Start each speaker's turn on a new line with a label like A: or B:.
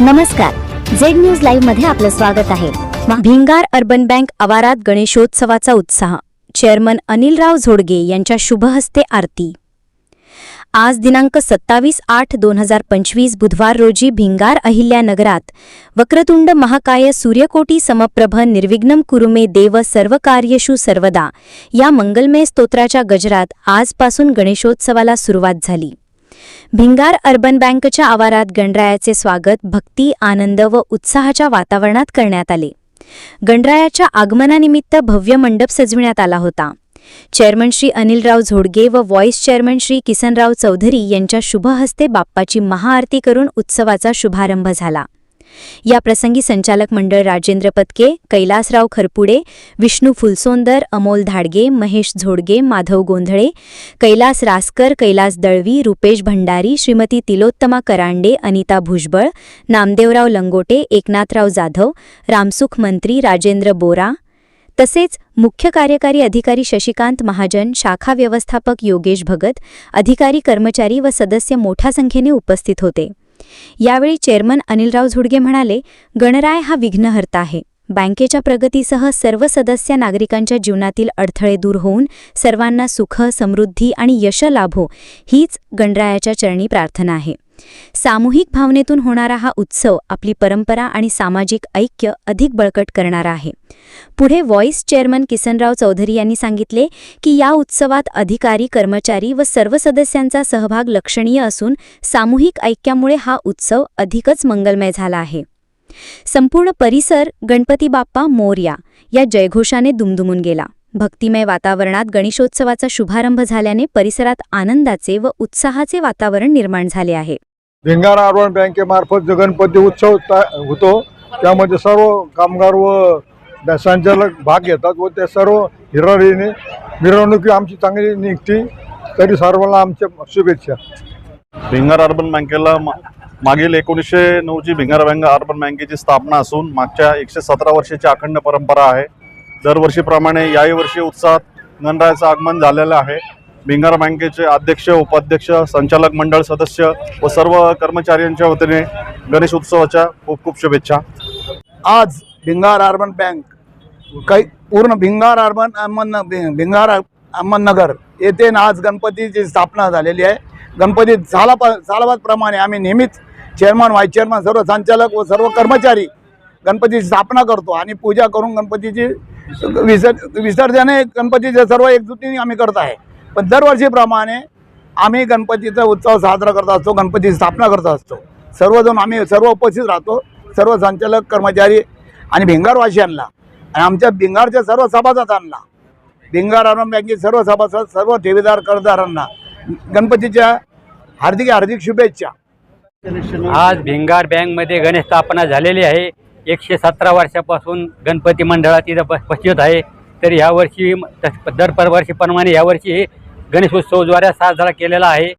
A: नमस्कार. Z news लाईव्हमध्ये आपलं स्वागत आहे.
B: भिंगार अर्बन बँक आवारात गणेशोत्सवाचा उत्साह. चेअरमन अनिलराव झोडगे यांच्या शुभहस्ते आरती. आज दिनांक सत्तावीस आठ दोन हजार पंचवीस बुधवार रोजी भिंगार अहिल्यानगरात वक्रतुंड महाकाय सूर्यकोटी समप्रभ निर्विघ्नम कुरुमे देव सर्वकार्यशु सर्वदा या मंगलमय स्तोत्राच्या गजरात आजपासून गणेशोत्सवाला सुरुवात झाली. भिंगार अर्बन बँकच्या आवारात गणरायाचे स्वागत भक्ती आनंद व उत्साहाच्या वातावरणात करण्यात आले. गणरायाच्या आगमनानिमित्त भव्य मंडप सजविण्यात आला होता. चेअरमन श्री अनिलराव झोडगे व व्हॉइस चेअरमन श्री किसनराव चौधरी यांच्या शुभहस्ते बाप्पाची महाआरती करून उत्सवाचा शुभारंभ झाला. या प्रसंगी संचालक मंडळ राजेंद्र पत्के कैलासराव खरपुडे विष्णू फुलसोंदर अमोल धाडगे महेश झोडगे माधव गोंधळे कैलास रासकर कैलास दळवी रुपेश भंडारी श्रीमती तिलोत्तमा करांडे अनिता भुजबळ नामदेवराव लंगोटे एकनाथराव जाधव रामसुख मंत्री राजेंद्र बोरा तसेच मुख्य कार्यकारी अधिकारी शशिकांत महाजन शाखा व्यवस्थापक योगेश भगत अधिकारी कर्मचारी व सदस्य मोठ्या संख्येने उपस्थित होते. यावेळी चेअरमन अनिलराव झुडगे म्हणाले गणराय हा विघ्नहर्ता आहे. बँकेच्या प्रगतीसह सर्व सदस्य नागरिकांच्या जीवनातील अडथळे दूर होऊन सर्वांना सुख समृद्धी आणि यश लाभो हीच गणरायाच्या चरणी प्रार्थना आहे. सामूहिक भावनेतून होणारा हा उत्सव आपली परंपरा आणि सामाजिक ऐक्य अधिक बळकट करणारा आहे. पुढे व्हॉईस चेअरमन किसनराव चौधरी यांनी सांगितले की या उत्सवात अधिकारी कर्मचारी व सर्व सदस्यांचा सहभाग लक्षणीय असून सामूहिक ऐक्यामुळे हा उत्सव अधिकच मंगलमय झाला आहे. संपूर्ण परिसर गणपती बाप्पा मोर्या या जयघोषाने दुमदुमून गेला. भक्तिमय वातावरणात गणेशोत्सवाचा शुभारंभ झाल्याने परिसरात आनंदाचे व उत्साहाचे वातावरण निर्माण झाले आहे.
C: भिंगार अर्बन बँकेमार्फत जो गणपती उत्सव होतो त्यामध्ये सर्व कामगार व संचालक भाग घेतात व ते सर्व हिरारीने मिरवणुकी आमची चांगली निघते तरी सर्वांना आमच्या शुभेच्छा.
D: भिंगार अर्बन बँकेला मा- मागील एकोणीसशे नऊची भिंगार बँक अर्बन बँकेची स्थापना असून मागच्या एकशे सतरा वर्षाची अखंड परंपरा आहे. दरवर्षीप्रमाणे याही वर्षी उत्साहात गणरायाचं आगमन झालेलं आहे. भिंगार बँकेचे अध्यक्ष उपाध्यक्ष संचालक मंडळ सदस्य व सर्व कर्मचाऱ्यांच्या वतीने गणेश उत्सवाच्या खूप खूप शुभेच्छा.
E: आज भिंगार अर्बन बँक काही पूर्ण भिंगार अर्बन अहमद भि- भिंगार अहमदनगर येथे ना आज गणपतीची स्थापना झालेली आहे. गणपती सालाप सालाबादप्रमाणे आम्ही नेहमीच चेअरमन व्हाईस चेअरमन सर्व संचालक व सर्व कर्मचारी गणपतीची स्थापना करतो आणि पूजा करून गणपतीची विसर् विसर्जन हे गणपतीचे सर्व एकजुटीने आम्ही करत आहे. पण दरवर्षीप्रमाणे आम्ही गणपतीचा उत्सव साजरा करत असतो गणपतीची स्थापना करत असतो. सर्वजण आम्ही सर्व उपस्थित राहतो सर्व संचालक कर्मचारी आणि भिंगारवासियांना आणि आमच्या भिंगारच्या सर्व सभासदांना भिंगार आरम बँकेचे सर्व सभासद सर्व ठेवीदार कर्जदारांना गणपतीच्या हार्दिक हार्दिक शुभेच्छा.
F: आज भिंगार बँकमध्ये गणेश स्थापना झालेली आहे. एकशे सतरा वर्षापासून गणपती मंडळात तिथं प- उपस्थित आहे. तर यावर्षी दर पर वर्षीप्रमाणे यावर्षी गणेशोत्सवद्वारे साजरा केलेला आहे.